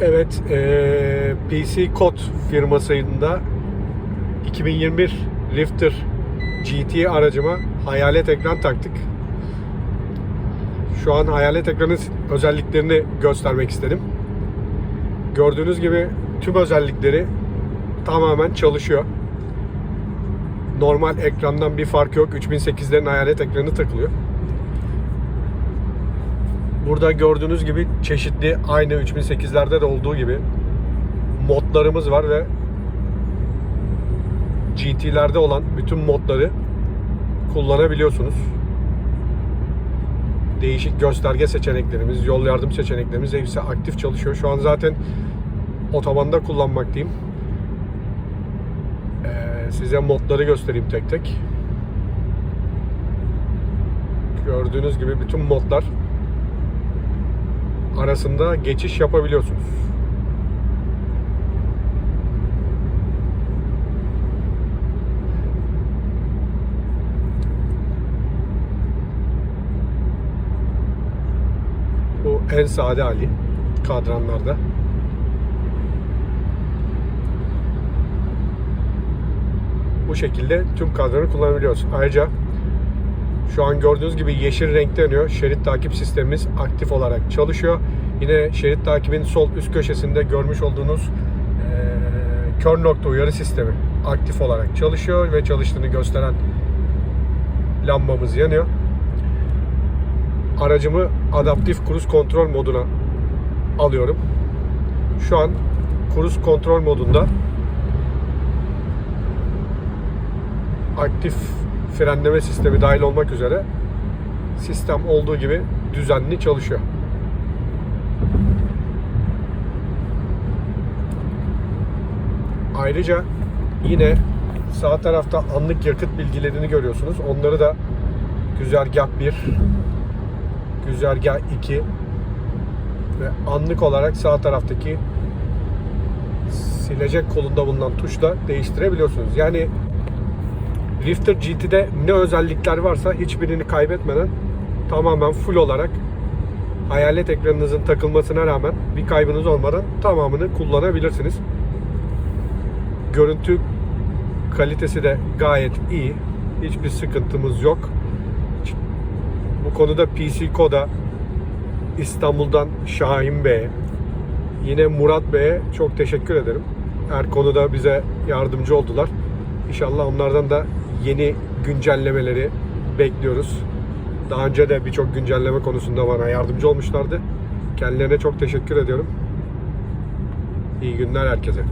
Evet, eee, PC Kod firmasında 2021 Rifter GT aracıma hayalet ekran taktık. Şu an hayalet ekranın özelliklerini göstermek istedim. Gördüğünüz gibi tüm özellikleri tamamen çalışıyor. Normal ekrandan bir fark yok. 3008'lerin hayalet ekranı takılıyor. Burada gördüğünüz gibi çeşitli aynı 3008'lerde de olduğu gibi modlarımız var ve GT'lerde olan bütün modları kullanabiliyorsunuz. Değişik gösterge seçeneklerimiz, yol yardım seçeneklerimiz hepsi aktif çalışıyor. Şu an zaten otobanda kullanmaktayım. Ee, size modları göstereyim tek tek. Gördüğünüz gibi bütün modlar arasında geçiş yapabiliyorsunuz. Bu en sade hali kadranlarda. Bu şekilde tüm kadranı kullanabiliyoruz. Ayrıca şu an gördüğünüz gibi yeşil renkte yanıyor. Şerit takip sistemimiz aktif olarak çalışıyor. Yine şerit takibin sol üst köşesinde görmüş olduğunuz eee, kör nokta uyarı sistemi aktif olarak çalışıyor ve çalıştığını gösteren lambamız yanıyor. Aracımı adaptif kruz kontrol moduna alıyorum. Şu an kruz kontrol modunda aktif frenleme sistemi dahil olmak üzere sistem olduğu gibi düzenli çalışıyor. Ayrıca yine sağ tarafta anlık yakıt bilgilerini görüyorsunuz. Onları da güzergah 1, güzergah 2 ve anlık olarak sağ taraftaki silecek kolunda bulunan tuşla değiştirebiliyorsunuz. Yani Rifter GT'de ne özellikler varsa hiçbirini kaybetmeden tamamen full olarak hayalet ekranınızın takılmasına rağmen bir kaybınız olmadan tamamını kullanabilirsiniz. Görüntü kalitesi de gayet iyi. Hiçbir sıkıntımız yok. Bu konuda PC Koda İstanbul'dan Şahin Bey'e yine Murat Bey'e çok teşekkür ederim. Her konuda bize yardımcı oldular. İnşallah onlardan da yeni güncellemeleri bekliyoruz. Daha önce de birçok güncelleme konusunda bana yardımcı olmuşlardı. Kendilerine çok teşekkür ediyorum. İyi günler herkese.